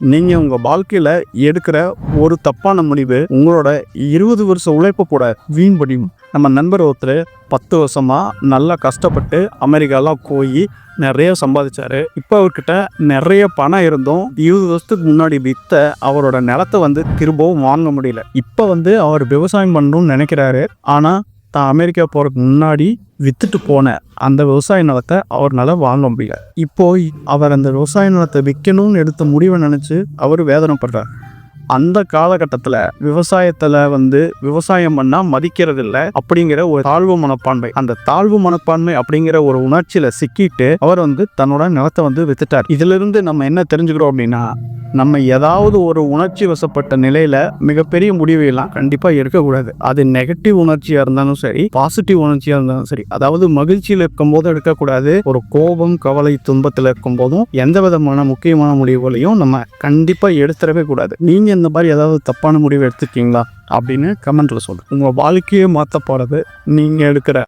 நீங்கள் உங்கள் வாழ்க்கையில் எடுக்கிற ஒரு தப்பான முடிவு உங்களோட இருபது வருஷம் உழைப்பு கூட வீண் படியும் நம்ம நண்பர் ஒருத்தர் பத்து வருஷமாக நல்லா கஷ்டப்பட்டு அமெரிக்காலாம் போய் நிறைய சம்பாதிச்சாரு. இப்போ அவர்கிட்ட நிறைய பணம் இருந்தும் இருபது வருஷத்துக்கு முன்னாடி வித்த அவரோட நிலத்தை வந்து திரும்பவும் வாங்க முடியல. இப்போ வந்து அவர் விவசாயம் பண்ணணும்னு நினைக்கிறாரு. ஆனால் தான் அமெரிக்கா போகிறதுக்கு முன்னாடி விற்றுட்டு போன அந்த விவசாய நிலத்தை அவர்னால வாங்க முடியல இப்போ அவர் அந்த விவசாய நிலத்தை விற்கணும்னு எடுத்த முடிவை நினச்சி அவர் வேதனைப்படுறார். அந்த காலகட்டத்தில் விவசாயத்தில் வந்து விவசாயம் பண்ணால் மதிக்கிறது இல்லை அப்படிங்கிற ஒரு தாழ்வு மனப்பான்மை. அந்த தாழ்வு மனப்பான்மை அப்படிங்கிற ஒரு உணர்ச்சியில் சிக்கிட்டு அவர் வந்து தன்னோட நிலத்தை வந்து வித்துட்டார். இதிலிருந்து நம்ம என்ன தெரிஞ்சுக்கிறோம் அப்படின்னா நம்ம ஏதாவது ஒரு உணர்ச்சி வசப்பட்ட நிலையில மிகப்பெரிய முடிவையெல்லாம் கண்டிப்பாக எடுக்கக்கூடாது அது நெகட்டிவ் உணர்ச்சியாக இருந்தாலும் சரி பாசிட்டிவ் உணர்ச்சியாக இருந்தாலும் சரி. அதாவது மகிழ்ச்சியில் இருக்கும் போதும் எடுக்கக்கூடாது ஒரு கோபம் கவலை துன்பத்தில் இருக்கும் போதும் எந்த விதமான முக்கியமான முடிவுகளையும் நம்ம கண்டிப்பாக எடுத்துடவே கூடாது. நீங்கள் இந்த மாதிரி ஏதாவது தப்பான முடிவு எடுத்துருக்கீங்களா? அப்படின்னு கமெண்ட்ல சொல்லுங்கள் உங்கள் வாழ்க்கையை மாற்ற போகிறது நீங்கள் எடுக்கிற